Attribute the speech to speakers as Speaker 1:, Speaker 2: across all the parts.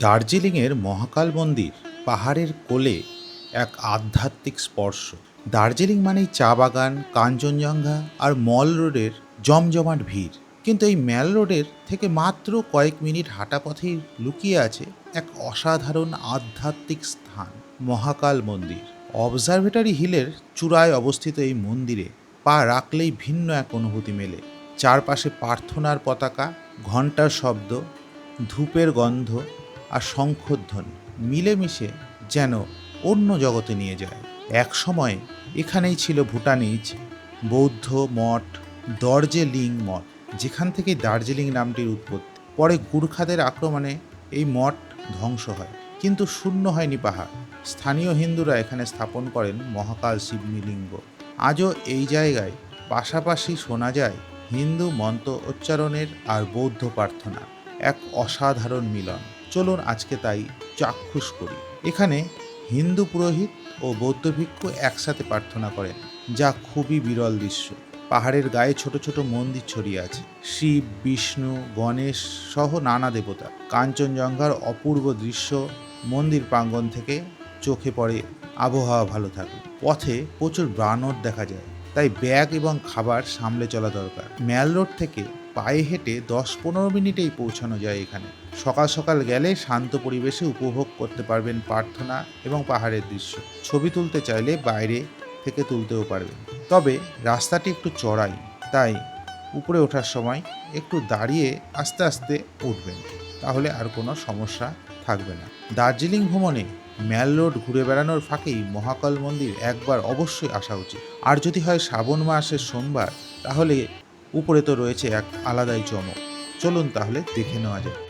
Speaker 1: দার্জিলিংয়ের মহাকাল মন্দির পাহাড়ের কোলে এক আধ্যাত্মিক স্পর্শ। দার্জিলিং মানেই চা বাগান, কাঞ্চনজঙ্ঘা আর মল রোডের জমজমাট ভিড়। কিন্তু এই ম্যাল রোডের থেকে মাত্র কয়েক মিনিট হাঁটা পথেই লুকিয়ে আছে এক অসাধারণ আধ্যাত্মিক স্থান, মহাকাল মন্দির। অবজারভেটরি হিলের চূড়ায় অবস্থিত এই মন্দিরে পা রাখলেই ভিন্ন এক অনুভূতি মেলে। চারপাশে প্রার্থনার পতাকা, ঘণ্টার শব্দ, ধূপের গন্ধ আর শঙ্খধ্বনি মিলেমিশে যেন অন্য জগতে নিয়ে যায়। এক সময় এখানেই ছিল ভুটানিজ বৌদ্ধ মঠ, দর্জেলিং মঠ, যেখান থেকে দার্জিলিং নামটির উৎপত্তি। পরে গুর্খাদের আক্রমণে এই মঠ ধ্বংস হয়, কিন্তু শূন্য হয়নি পাহাড়। স্থানীয় হিন্দুরা এখানে স্থাপন করেন মহাকাল শিবলিঙ্গ। আজও এই জায়গায় পাশাপাশি শোনা যায় হিন্দু মন্ত্র উচ্চারণের আর বৌদ্ধ প্রার্থনা, এক অসাধারণ মিলন। চলুন আজকে তাই চাক্ষুষ করি। এখানে হিন্দু পুরোহিত ও বৌদ্ধ ভিক্ষু একসাথে প্রার্থনা করেন, যা খুবই বিরল দৃশ্য। পাহাড়ের গায়ে ছোট ছোট মন্দির ছড়িয়ে আছে। শিব, বিষ্ণু, গণেশ সহ নানা দেবতা। কাঞ্চনজঙ্ঘার অপূর্ব দৃশ্য মন্দির প্রাঙ্গণ থেকে চোখে পড়ে, আবহাওয়া ভালো থাকে। পথে প্রচুর বানর দেখা যায়, তাই ব্যাগ এবং খাবার সামলে চলা দরকার। ম্যাল রোড থেকে পায়ে হেঁটে দশ পনেরো মিনিটেই পৌঁছানো যায় এখানে। সকাল সকাল গেলে শান্ত পরিবেশে উপভোগ করতে পারবেন প্রার্থনা এবং পাহাড়ের দৃশ্য। ছবি তুলতে চাইলে বাইরে থেকে তুলতেও পারবেন। তবে রাস্তাটি একটু চড়াই, তাই উপরে ওঠার সময় একটু দাঁড়িয়ে আস্তে আস্তে উঠবেন। তাহলে আর কোনো সমস্যা থাকবে না। দার্জিলিং ভ্রমণে ম্যাল রোড ঘুরে বেড়ানোর ফাঁকেই মহাকাল মন্দির একবার অবশ্যই আসা উচিত। আর যদি হয় শ্রাবণ মাসের সোমবার, তাহলে উপরে তো রয়েছে এক আলাদাই চমক। চলুন তাহলে দেখে নেওয়া যায়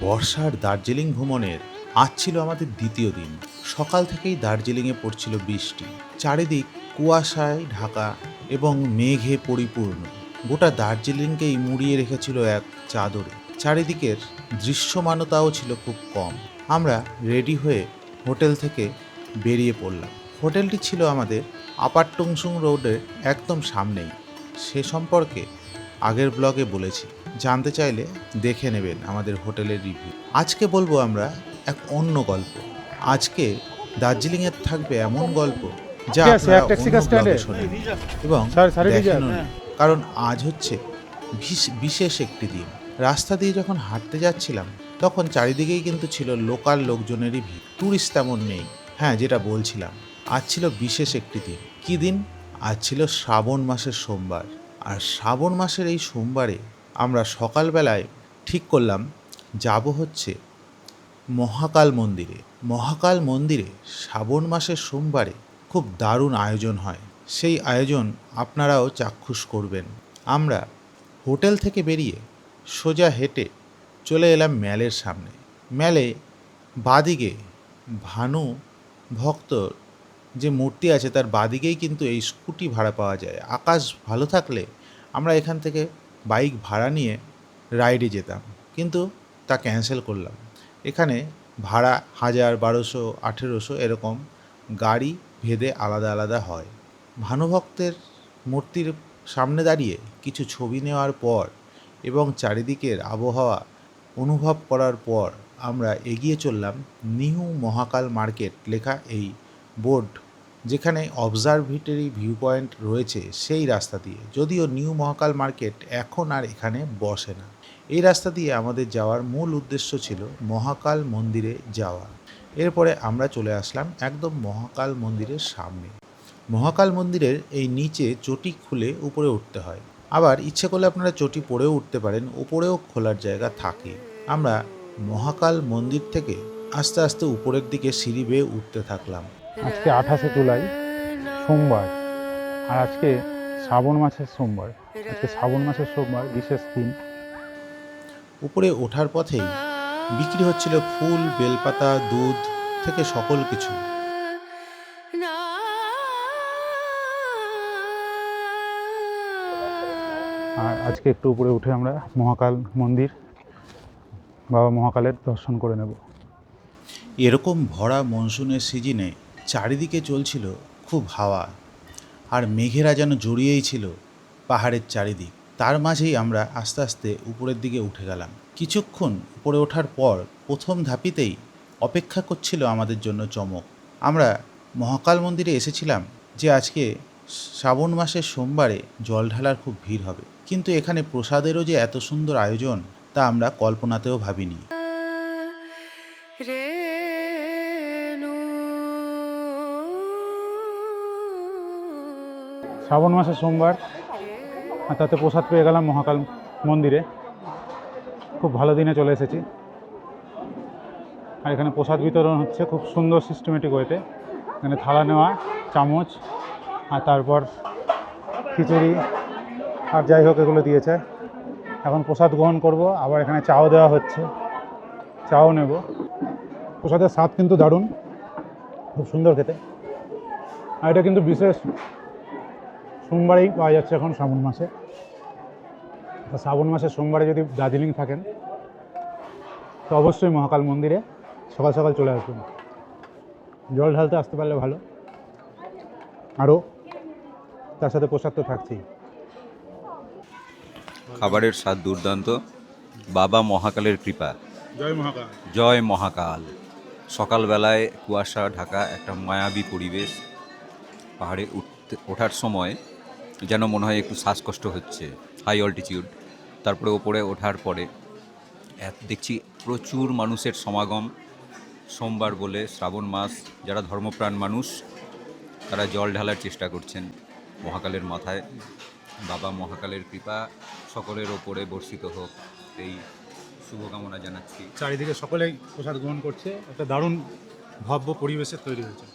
Speaker 1: বর্ষার দার্জিলিং ভ্রমণের আজ ছিল আমাদের দ্বিতীয় দিন। সকাল থেকেই দার্জিলিংয়ে পড়ছিল বৃষ্টি। চারিদিক কুয়াশায় ঢাকা এবং মেঘে পরিপূর্ণ। গোটা দার্জিলিংকেই মুড়িয়ে রেখেছিল এক চাদরে। চারিদিকের দৃশ্যমানতাও ছিল খুব কম। আমরা রেডি হয়ে হোটেল থেকে বেরিয়ে পড়লাম। হোটেলটি ছিল আমাদের আপার টুংসুং রোডের একদম সামনেই। সে সম্পর্কে আগের ব্লগে বলেছি। জানতে চাইলে দেখে নেবেন আমাদের হোটেলের রিভিউ। আজকে বলব আমরা এক অন্য গল্প। আজকে দার্জিলিংয়ের থাকবে এমন গল্প যা আপনারা অন্য শোনেন এবং। কারণ আজ হচ্ছে বিশ- বিশেষ একটি দিন। রাস্তা দিয়ে যখন হাঁটতে যাচ্ছিলাম তখন চারিদিকেই কিন্তু ছিল লোকাল লোকজনেরই ভিড়। ট্যুরিস্ট তেমন নেই। হ্যাঁ যেটা বলছিলাম আজ ছিল বিশেষ একটি দিন। কি দিন? আজ ছিল শ্রাবণ মাসের সোমবার। আর শ্রাবণ মাসের এই সোমবারে আমরা সকালবেলায় ঠিক করলাম, যাব হচ্ছে মহাকাল মন্দিরে। মহাকাল মন্দিরে শ্রাবণ মাসের সোমবারে খুব দারুণ আয়োজন হয়। সেই আয়োজন আপনারাও চাক্ষুষ করবেন। আমরা হোটেল থেকে বেরিয়ে সোজা হেঁটে চলে এলাম ম্যালের সামনে। ম্যালে বাদিকে ভানু ভক্তর যে মূর্তি আছে তার বাদিকেই কিন্তু এই স্কুটি ভাড়া পাওয়া যায়। আকাশ ভালো থাকলে আমরা এখান থেকে বাইক ভাড়া নিয়ে রাইডে যেতাম, কিন্তু তা ক্যান্সেল করলাম। এখানে ভাড়া হাজার বারোশো, আঠেরোশো এরকম গাড়ি ভেদে আলাদা আলাদা হয়। ভানুভক্তের মূর্তির সামনে দাঁড়িয়ে কিছু ছবি নেওয়ার পর এবং চারিদিকের আবহাওয়া অনুভব করার পর আমরা এগিয়ে চললাম নিউ মহাকাল মার্কেট লেখা এই বোর্ড যেখানে অবজারভেটরি ভিউ পয়েন্ট রয়েছে সেই রাস্তা দিয়ে। যদিও নিউ মহাকাল মার্কেট এখন আর এখানে বসে না। এই রাস্তা দিয়ে আমাদের যাওয়ার মূল উদ্দেশ্য ছিল মহাকাল মন্দিরে যাওয়া। এরপরে আমরা চলে আসলাম একদম মহাকাল মন্দিরের সামনে। মহাকাল মন্দিরের এই নিচে চটি খুলে উপরে উঠতে হয়। আবার ইচ্ছে করলে আপনারা চটি পরেও উঠতে পারেন, উপরেও খোলার জায়গা থাকে। আমরা মহাকাল মন্দির থেকে আস্তে আস্তে উপরের দিকে সিঁড়ি বেয়ে উঠতে থাকলাম।
Speaker 2: আজকে আঠাশে জুলাই সোমবার। আর আজকে শ্রাবণ মাসের সোমবার। আজকে শ্রাবণ মাসের সোমবার বিশেষ দিন।
Speaker 1: উপরে ওঠার পথেই বিক্রি হচ্ছিল ফুল বেলপাতা দুধ থেকে সকল কিছু।
Speaker 2: আর আজকে একটু উপরে উঠে আমরা মহাকাল মন্দির বাবা মহাকালের দর্শন করে নেব।
Speaker 1: এরকম ভরা মনসুনের সিজনে চারিদিকে চলছিল খুব হাওয়া, আর মেঘেরা যেন জড়িয়েই ছিল পাহাড়ের চারিদিক। তার মাঝেই আমরা আস্তে আস্তে উপরের দিকে উঠে গেলাম। কিছুক্ষণ উপরে ওঠার পর প্রথম ধাপিতেই অপেক্ষা করছিল আমাদের জন্য চমক। আমরা মহাকাল মন্দিরে এসেছিলাম যে আজকে শ্রাবণ মাসের সোমবারে জল ঢালার খুব ভিড় হবে। কিন্তু এখানে প্রসাদেরও যে এত সুন্দর আয়োজন তা আমরা কল্পনাতেও ভাবিনি।
Speaker 2: শ্রাবণ মাসের সোমবার। আর তাতে প্রসাদ পেয়ে গেলাম মহাকাল মন্দিরে। খুব ভালো দিনে চলে এসেছি। আর এখানে প্রসাদ বিতরণ হচ্ছে খুব সুন্দর সিস্টেমেটিক ওয়েতে এখানে থালা নেওয়া, চামচ, আর তারপর খিচুড়ি। আর যাই হোক এগুলো দিয়েছে। এখন প্রসাদ গ্রহণ করব। আবার এখানে চাও দেওয়া হচ্ছে। চাও নেব। প্রসাদের স্বাদ কিন্তু দারুণ। খুব সুন্দর খেতে। আর এটা কিন্তু বিশেষ সোমবারেই পাওয়া যাচ্ছে এখন শ্রাবণ মাসে। তা শ্রাবণ মাসে সোমবারে যদি দার্জিলিং থাকেন তো অবশ্যই মহাকাল মন্দিরে সকাল সকাল চলে আসবেন। জল ঢালতে আসতে পারলে ভালো। আরও তার সাথে প্রসাদ তো থাকছেই।
Speaker 3: খাবারের স্বাদ দুর্দান্ত। বাবা মহাকালের কৃপা।
Speaker 2: জয় মহাকাল।
Speaker 3: জয় মহাকাল। সকালবেলায় কুয়াশা ঢাকা একটা মায়াবী পরিবেশ। পাহাড়ে উঠতে ওঠার সময় যেন মনে হয় একটু শ্বাসকষ্ট হচ্ছে হাই অল্টিটিউড তারপরে ওপরে ওঠার পরে। দেখছি প্রচুর মানুষের সমাগম, সোমবার বলে শ্রাবণ মাস, যারা ধর্মপ্রাণ মানুষ, তারা জল ঢালার চেষ্টা করছেন মহাকালের মাথায়। বাবা মহাকালের কৃপা, সকলের ওপরে বর্ষিত হোক, এই শুভকামনা জানাচ্ছি।
Speaker 2: চারিদিকে সকলেই প্রসাদ গ্রহণ করছে, একটা দারুণ ভব্য পরিবেশের তৈরি হয়েছে।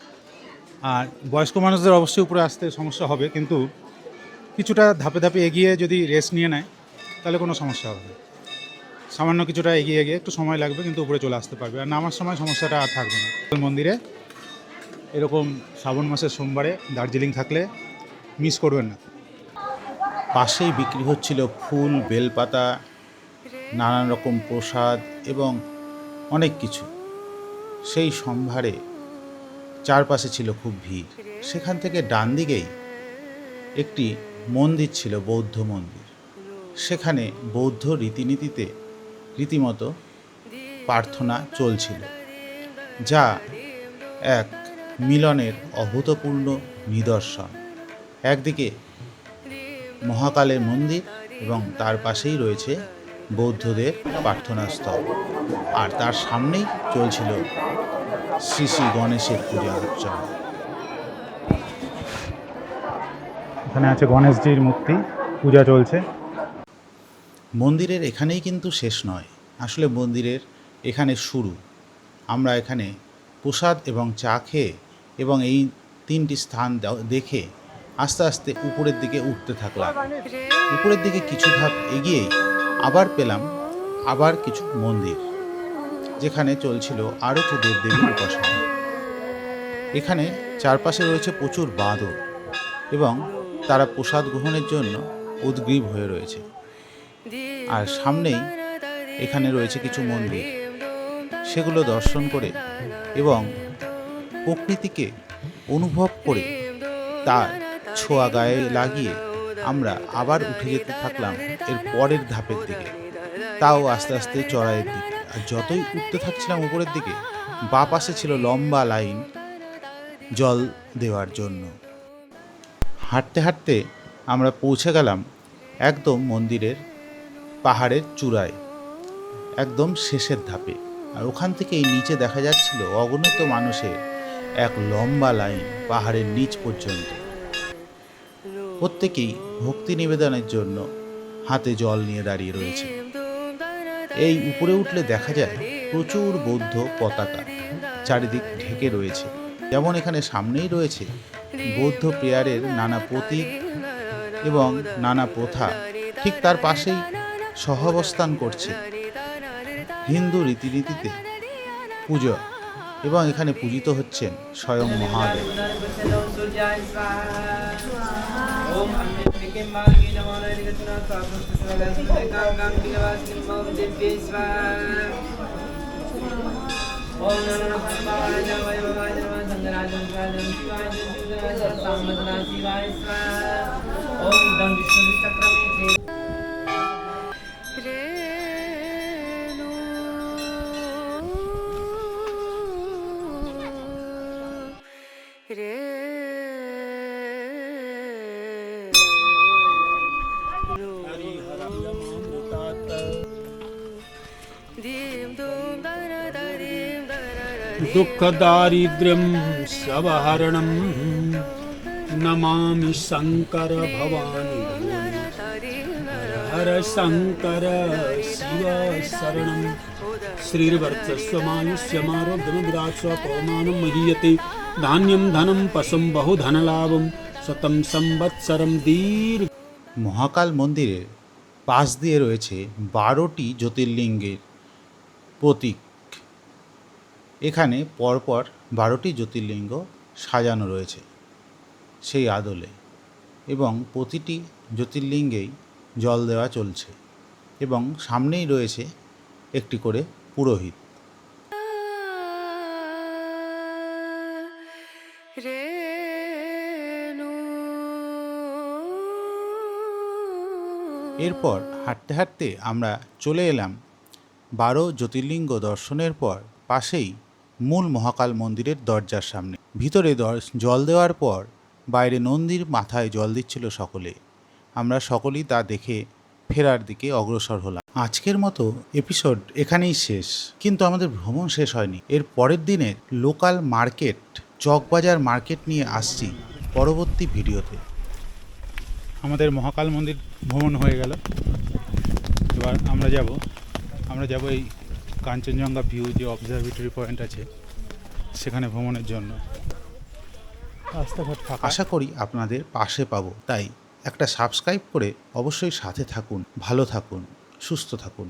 Speaker 2: আর বয়স্ক মানুষদের অবশ্যই উপরে আসতে সমস্যা হবে, কিন্তু কিছুটা ধাপে ধাপে এগিয়ে যদি রেস্ট নিয়ে নেয়, তাহলে কোনো সমস্যা হবে সামান্য কিছুটা এগিয়ে গিয়ে একটু সময় লাগবে, কিন্তু উপরে চলে আসতে পারবে। আর নামার সময় সমস্যাটা আর থাকবে না। মন্দিরে এরকম শ্রাবণ মাসের সোমবারে দার্জিলিং থাকলে মিস করবেন না।
Speaker 1: পাশেই বিক্রি হচ্ছিল ফুল, বেলপাতা, নানান রকম প্রসাদ এবং অনেক কিছু। সেই সম্ভারে চারপাশে ছিল খুব ভিড়। সেখান থেকে ডান দিকেই একটি মন্দির ছিল বৌদ্ধ মন্দির। সেখানে বৌদ্ধ রীতিনীতিতে রীতিমতো প্রার্থনা চলছিল, যা এক মিলনের অভূতপূর্ণ নিদর্শন। একদিকে মহাকালের মন্দির এবং তার পাশেই রয়েছে বৌদ্ধদের প্রার্থনাস্থল, আর তার সামনেই চলছিল শ্রী শ্রী গণেশের পূজা অর্চনা
Speaker 2: এখানে আছে গণেশজির মূর্তি, পূজা চলছে।
Speaker 1: মন্দিরের এখানেই কিন্তু শেষ নয়। আসলে মন্দিরের এখানে শুরু। আমরা এখানে প্রসাদ এবং চা খেয়ে এবং এই তিনটি স্থান দেখে আস্তে আস্তে উপরের দিকে উঠতে থাকলাম। উপরের দিকে কিছু ধাপ এগিয়েই আবার পেলাম আবার কিছু মন্দির, যেখানে চলছিল আরও কিছু দেবদেবীর উপাসনা। এখানে চারপাশে রয়েছে প্রচুর বাঁদর এবং তারা প্রসাদ গ্রহণের জন্য উদ্গ্রীব হয়ে রয়েছে। আর সামনেই এখানে রয়েছে কিছু মন্দির। সেগুলো দর্শন করে এবং প্রকৃতিকে অনুভব করে তার ছোঁয়া গায়ে লাগিয়ে আমরা আবার উঠে যেতে থাকলাম এর পরের ধাপের দিকে। তাও আস্তে আস্তে চড়াইয়ের দিকে। আর যতই উঠতে থাকছিলাম উপরের দিকে, বা পাশে ছিল লম্বা লাইন জল দেওয়ার জন্য। হাঁটতে হাঁটতে আমরা পৌঁছে গেলাম একদম মন্দিরের পাহাড়ের চূড়ায়, একদম শেষের ধাপে। আর ওখান থেকেই নিচে দেখা যাচ্ছিল অগণিত মানুষের এক লম্বা লাইন পাহাড়ের নিচ পর্যন্ত। প্রত্যেকেই ভক্তি নিবেদনের জন্য হাতে জল নিয়ে দাঁড়িয়ে রয়েছে। এই উপরে উঠলে দেখা যায় প্রচুর বৌদ্ধ পতাকা চারিদিক ঢেকে রয়েছে। যেমন এখানে সামনেই রয়েছে বৌদ্ধ প্রেয়ারের নানা প্রতীক এবং নানা প্রথা ঠিক তার পাশেই সহাবস্থান করছে হিন্দু রীতিনীতিতে পুজো এবং এখানে পূজিত হচ্ছেন স্বয়ং মহাদেব।
Speaker 4: ओम नमः भगवाय नमः भगवाय नमः संगराज संगराज शिवाय शिवाय सांबदना शिवाय स्वाहा ओम दम विष्णु चक्रम
Speaker 5: दुःखदारिद्र्यं सवहरणं नमामि शङ्कर भवानि
Speaker 6: da da dim da da
Speaker 5: हर शङ्कर शिव शरणं श्रीर्वर्चस्वमायुष्यमारोग्यमविराट् पवमानं महीयते धान्यं धनं पशुं बहुधनलाभं शतं संवत्सरं दीर्घ
Speaker 1: মহাকাল মন্দিরের পাশ দিয়ে রয়েছে বারোটি জ্যোতির্লিঙ্গের প্রতীক এখানে পরপর বারোটি জ্যোতির্লিঙ্গ সাজানো রয়েছে সেই আদলে এবং প্রতিটি জ্যোতির্লিঙ্গেই জল দেওয়া চলছে এবং সামনেই রয়েছে একটি করে পুরোহিত। এরপর হাঁটতে হাঁটতে আমরা চলে এলাম বারো জ্যোতির্লিঙ্গ দর্শনের পর পাশেই মূল মহাকাল মন্দিরের দরজার সামনে। ভিতরে জল দেওয়ার পর বাইরে নন্দীর মাথায় জল দিচ্ছিল সকলে। আমরা সকলেই তা দেখে ফেরার দিকে অগ্রসর হলাম। আজকের মতো এপিসোড এখানেই শেষ। কিন্তু আমাদের ভ্রমণ শেষ হয়নি। এর পরের দিনের লোকাল মার্কেট, চকবাজার মার্কেট নিয়ে আসছি পরবর্তী ভিডিওতে।
Speaker 2: আমাদের মহাকাল মন্দির ভ্রমণ হয়ে গেল। এবার আমরা যাব। আমরা যাব এই কাঞ্চনজঙ্ঘা ভিউ যে অবজারভেটরি পয়েন্ট আছে, সেখানে ভ্রমণের জন্য। রাস্তাঘাট
Speaker 1: আশা করি আপনাদের পাশে পাবো। তাই একটা সাবস্ক্রাইব করে অবশ্যই সাথে থাকুন, ভালো থাকুন, সুস্থ থাকুন।